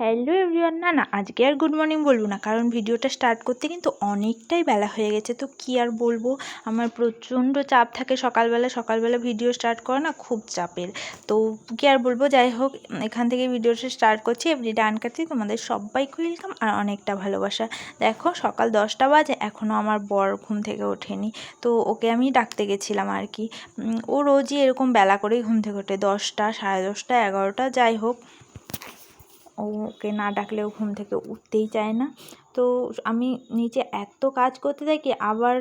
Hello everyone. না না, আজকে আর গুড মর্নিং বলব না, কারণ ভিডিওটা স্টার্ট করতে কিন্তু অনেকটাই বেলা হয়ে গেছে। তো কী আর বলব, আমার প্রচণ্ড চাপ থাকে সকালবেলা সকালবেলা ভিডিও স্টার্ট করা না খুব চাপের। তো কী আর বলব, যাই হোক, এখান থেকে ভিডিওটা স্টার্ট করছি, এভরি ডান কাছে তোমাদের সবাইকে ওয়েলকাম আর অনেকটা ভালোবাসা। দেখো, সকাল দশটা বাজে এখনও আমার বর ঘুম থেকে ওঠেনি, তো ওকে আমি ডাকতে গেছিলাম আর কি। ও রোজই এরকম বেলা করেই ঘুম থেকে ওঠে, দশটা, সাড়ে দশটা, এগারোটা, যাই হোক। ওকে না ডাকলেও ঘুম থেকে উঠতেই চায় না। তো আমি নিচে এত কাজ করতে থাকি, আবার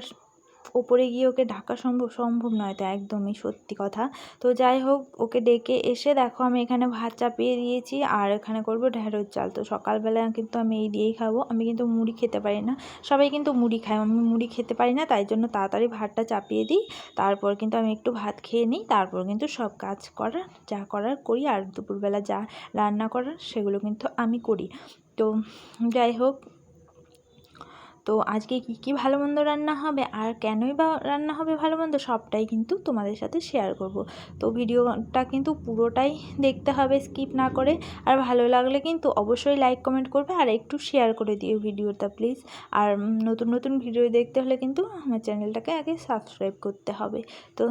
ওপরে গিয়ে ওকে ঢাকা সম্ভব সম্ভব নয় তো একদমই সত্যি কথা। তো যাই হোক, ওকে ডেকে এসে দেখো আমি এখানে ভাত চাপিয়ে দিয়েছি আর এখানে করব ঢেঁড়স চাল। তো সকালবেলা কিন্তু আমি এই দিয়েই খাব। আমি কিন্তু মুড়ি খেতে পারি না। সবাই কিন্তু মুড়ি খায়, আমি মুড়ি খেতে পারি না, তাই জন্য তাড়াতাড়ি ভাতটা চাপিয়ে দিই। তারপর কিন্তু আমি একটু ভাত খেয়ে নিই, তারপর কিন্তু সব কাজ করার, যা করার করি আর দুপুরবেলা যা রান্না করার সেগুলো কিন্তু আমি করি। তো যাই হোক তো আজকে কী কী ভালো মন্দ রান্না হবে? আর কেনই বা রান্না হবে ভালো মন্দ সবটাই কিন্তু তোমাদের সাথে শেয়ার করব। তো ভিডিওটা কিন্তু পুরোটাই দেখতে হবে স্কিপ না করে। আর ভালো লাগলে কিন্তু অবশ্যই লাইক কমেন্ট করবে আর একটু শেয়ার করে দিও ভিডিওটা প্লিজ আর নতুন নতুন ভিডিও দেখতে হলে কিন্তু আমার চ্যানেলটাকে আগে সাবস্ক্রাইব করতে হবে। তো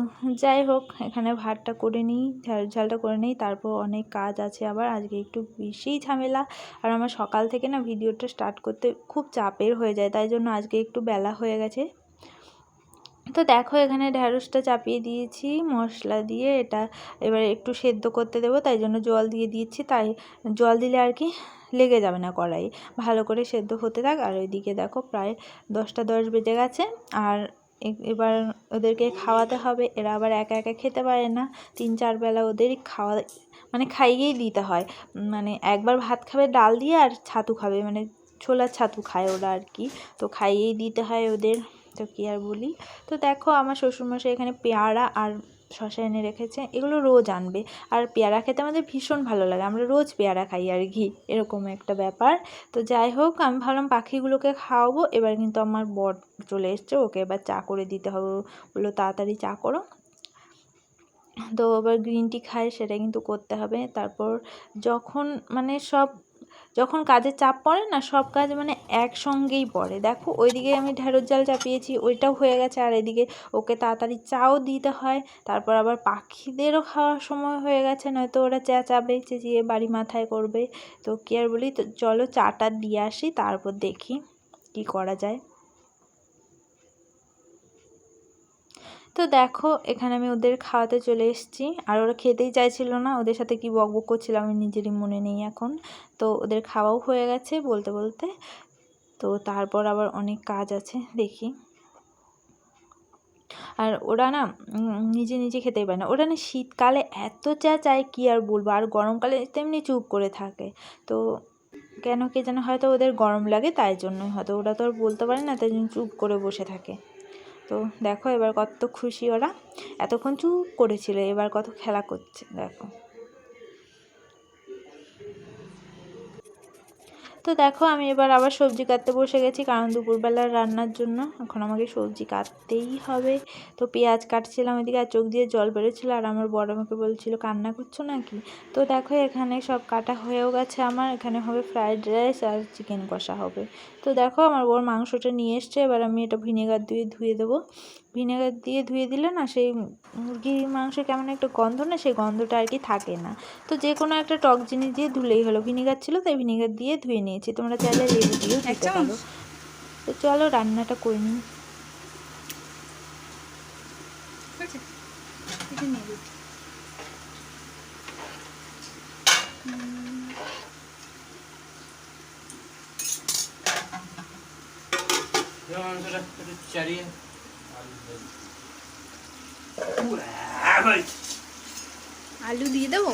যাই হোক, এখানে ভাতটা করে নিই, ঝাল, ঝালটা করে নিই, তারপর অনেক কাজ আছে আবার, আজকে একটু বেশিই ঝামেলা। আর আমার সকাল থেকে না ভিডিওটা স্টার্ট করতে খুব চাপের হয়ে যায়, তাই জন্য আজকে একটু বেলা হয়ে গেছে। তো দেখো এখানে ঢ্যাঁড়সটা চাপিয়ে দিয়েছি, মশলা দিয়ে এটা এবার একটু সেদ্ধ করতে দেবো, তাই জন্য জল দিয়ে দিয়েছি। তাই জল দিলে আর কি লেগে যাবে না কড়াই। ভালো করে সেদ্ধ হতে থাক। আর ওইদিকে দেখো প্রায় দশটা দশ বেজে গেছে। আর এবার ওদেরকে খাওয়াতে হবে। এরা আবার একা একা খেতে পারে না। তিন চার বেলা ওদেরই খাওয়া মানে খাইয়েই দিতে হয়। মানে একবার ভাত খাবে, ডাল দিয়ে আর ছাতু খাবে। মানে ছোলার ছাতু খায় ওরা আর কি। তো খাইয়েই দিতে হয় ওদের। তো কী আর বলি? তো দেখো আমার শ্বশুরমশাই এখানে পেয়ারা আর শশা এনে রেখেছে। এগুলো রোজ আনবে। আর পেয়ারা খেতে আমাদের ভীষণ ভালো লাগে। আমরা রোজ পেয়ারা খাই আর ঘি এরকম একটা ব্যাপার। তো যাই হোক, আমি ভাবলাম পাখিগুলোকে খাওয়াবো। এবার কিন্তু আমার বর চলে এসছে। ওকে এবার চা করে দিতে হবে। বলল, তাড়াতাড়ি চা করো। তো এবার গ্রিন টি খায়, সেটা কিন্তু করতে হবে। তারপর যখন মানে সব যখন কাজের চাপ পড়ে না, সব কাজ মানে একসঙ্গেই পড়ে। দেখো, ওইদিকে আমি ঢেঁড়স জাল চাপিয়েছি, ওইটাও হয়ে গেছে। আর এদিকে ওকে তাড়াতাড়ি চাও দিতে হয়, তারপর আবার পাখিদেরও খাওয়ার সময় হয়ে গেছে, নয়তো ওরা চেঁচাবে, চেঁচিয়ে বাড়ি মাথায় করবে। তো কি আর বলি, তো চলো চাটা দিয়ে আসি, তারপর দেখি কি করা যায়। তো দেখো, এখানে আমি ওদের খাওয়াতে চলে এসেছি। আর ওরা খেতেই চাইছিল না, ওদের সাথে কি বক বক করছিলাম আমি নিজেরই মনে নেই এখন। তো ওদের খাওয়াও হয়ে গেছে বলতে বলতে। তো তারপর আবার অনেক কাজ আছে, দেখি। আর ওরা না নিজে নিজে খেতেই পারে না। ওরা না শীতকালে এত চা চায় কী আর বলব? আর গরমকালে তেমনি চুপ করে থাকে। তো কেন কে যেন হয়তো ওদের গরম লাগে তাই জন্যই। হয়তো ওরা তো আর বলতে পারে না, তাই জন্য চুপ করে বসে থাকে। তো দেখো এবার কত খুশি ওরা। এতক্ষণ চুপ করেছিল এবার কত খেলা করছে দেখো। তো দেখো, আমি এবার আবার সবজি কাটতে বসে গেছি, কারণ দুপুরবেলার রান্নার জন্য এখন আমাকে সবজি কাটতেই হবে। তো পেঁয়াজ কাটছিলাম এদিকে আর চোখ দিয়ে জল বেরোচ্ছিলো, আর আমার বড় আমাকে বলছিল, কান্না করছ নাকি? তো দেখো, এখানে সব কাটা হয়েও গেছে আমার, এখানে হবে ফ্রায়েড রাইস আর চিকেন কষা হবে। তো দেখো, আমার বড় মাংসটা নিয়ে এসছে, এবার আমি এটা ভিনেগার দিয়ে ধুয়ে দেবো। ভিনেগার দিয়ে ধুয়ে দিলে না সেই মুরগির মাংস কেমন একটা গন্ধ না সেই গন্ধটা আর কি থাকে না। তো যে কোনো একটা টক জিনিস দিয়ে ধুলেই হলো। ভিনেগার ছিল তাই ভিনেগার দিয়ে ধুয়ে নিয়েছি। তোমরা চাইলে লেবু দিয়েও দিতে পারো। তো চলো রান্নাটা করে নিই। চারিয়ে আলু দিয়ে দেবো?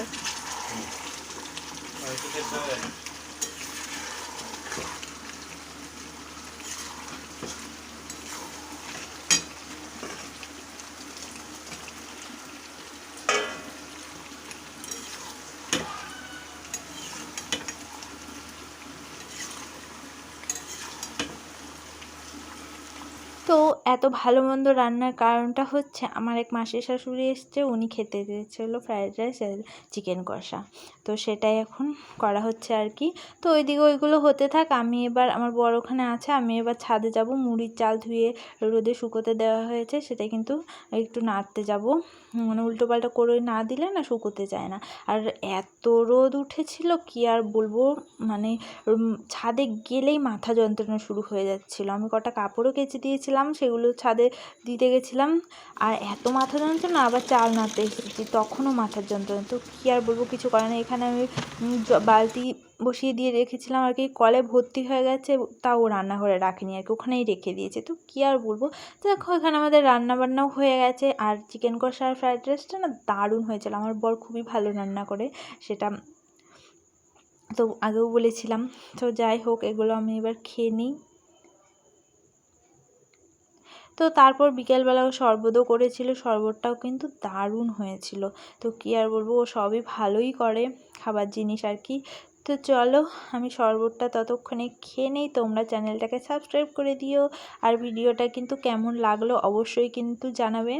তো এত ভালো মন্দ রান্নার কারণটা হচ্ছে আমার এক মাসির শাশুড়ি এসছে, উনি খেতে চেয়েছিলো ফ্রায়েড রাইস চিকেন কষা। তো সেটাই এখন করা হচ্ছে আর কি। তো ওইদিকে ওইগুলো হতে থাক, আমি এবার আমার বড় ওখানে আছে, আমি এবার ছাদে যাব, মুড়ির চাল ধুয়ে রোদে শুকোতে দেওয়া হয়েছে, সেটা কিন্তু একটু নাড়তে যাব। মানে উল্টো পাল্টা করে না দিলে না শুকোতে চায় না। আর এত রোদ উঠেছিল, কি আর বলব মানে ছাদে গেলেই মাথা যন্ত্রণা শুরু হয়ে যাচ্ছিল। আমি কটা কাপড়ও কেচে দিয়েছিলাম সেগুলো ছাদে দিতে গেছিলাম। আর এত মাথা যন্ত্রণা আবার চাল নাড়তে এসেছি। তখনও মাথার যন্ত্রণা। তো কী আর বলব, কিছু করার নেই। এখানে আমি বালতি বসিয়ে দিয়ে রেখেছিলাম আর কি। কলে ভর্তি হয়ে গেছে, তাও রান্নাঘরে রাখিনি আর কি। ওখানেই রেখে দিয়েছে। তো কী আর বলব? তো দেখো, এখানে আমাদের রান্না বান্নাও হয়ে গেছে। আর চিকেন কষা আর ফ্রাইড রাইসটা না দারুণ হয়েছিল। আমার বর খুবই ভালো রান্না করে। সেটা তো আগেও বলেছিলাম। তো যাই হোক, এগুলো আমি এবার খেয়ে নিই। তো তারপর বিকেলবেলাও শরবতও করেছিল, শরবতটাও কিন্তু দারুণ হয়েছিল। তো কী আর বলব, ও সবই ভালোই করে খাবার জিনিস আর কি। তো চলো, আমি শরবতটা ততক্ষণে খেয়ে নেই, তোমরা চ্যানেলটাকে সাবস্ক্রাইব করে দিও। আর ভিডিওটা কিন্তু কেমন লাগল অবশ্যই কিন্তু জানাবে।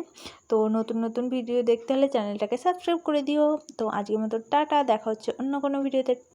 তো নতুন নতুন ভিডিও দেখতে হলে চ্যানেলটাকে সাবস্ক্রাইব করে দিও। তো আজকের মতো টাটা, দেখা হচ্ছে অন্য কোনো ভিডিওতে।